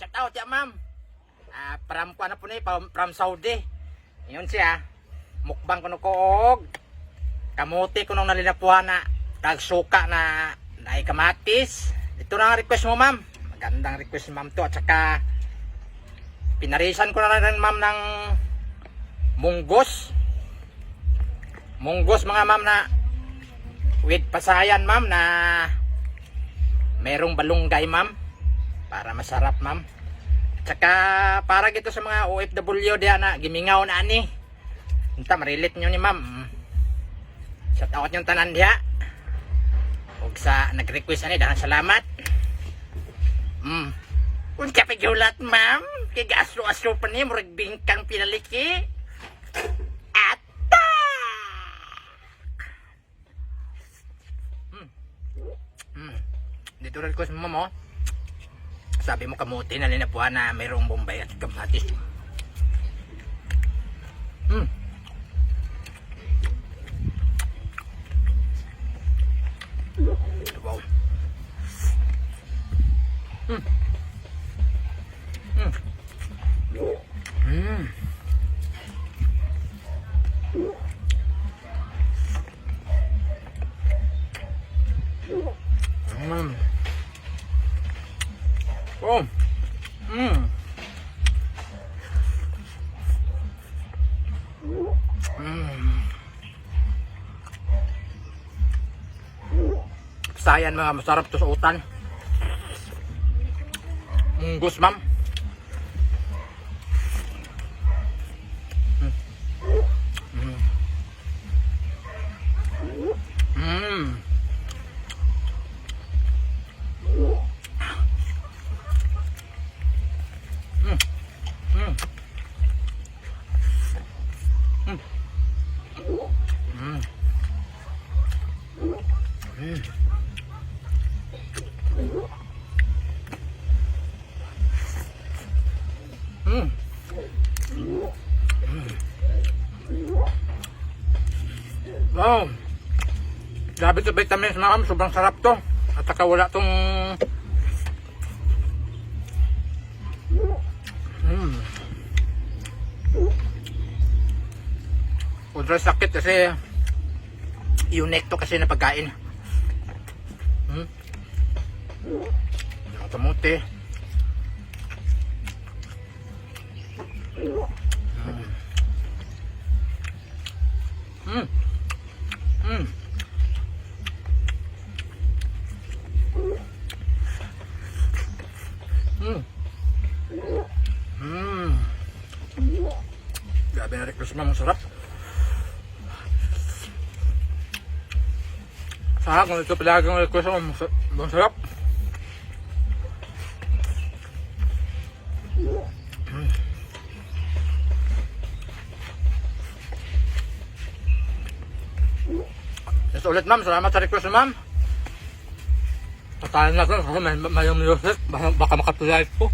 shout out ya ma'am. Ah, from ko na po ni from, from Saudi. Yun siya. Mukbang ko no ko og kamuti ko nung nalinapuhan na kag suka na naay kamatis. Ito na ang request mo ma'am. Magandang request ma'am to at saka pinarisan ko na rin ma'am ng munggos. Munggos mga ma'am na with pasayan ma'am na merong balunggay ma'am para masarap ma'am. At saka para gito sa mga OFW diya na gimingaw na ani. Unta marilit nyo ni ma'am. Shout out yung tanan diha. Ug sa nag-request ani dahan salamat. Mm. Unsa pa gyulat ma'am? Kay gaso-aso pa ni murag bingkang pinaliki. Mm. Mm. Dito rin ko sa mama mo. Sabi mo kamuti na linapuan na mayroong bombay at kamatis. Hmm. Wow. Hmm. Hmm. Hmm. Mm. Oh. Mm. Mm. Sayan mga masarap to sa utan. Munggus ma'am. Wow. Grabe to vitamins mga kam. Sobrang sarap to. At saka wala tong Mm. Ultra sakit kasi unique to kasi na pagkain. Hmm? Nakamuti. Hmm. Hmm. Hmm. Hmm. Grabe na request mo, masarap. Sarap, kung ito palagi ang request masa- masarap. Hmm. Yes, ulit ma'am, salamat sa request ma'am. Patayin natin kasi may, may, music, baka, makapilight po.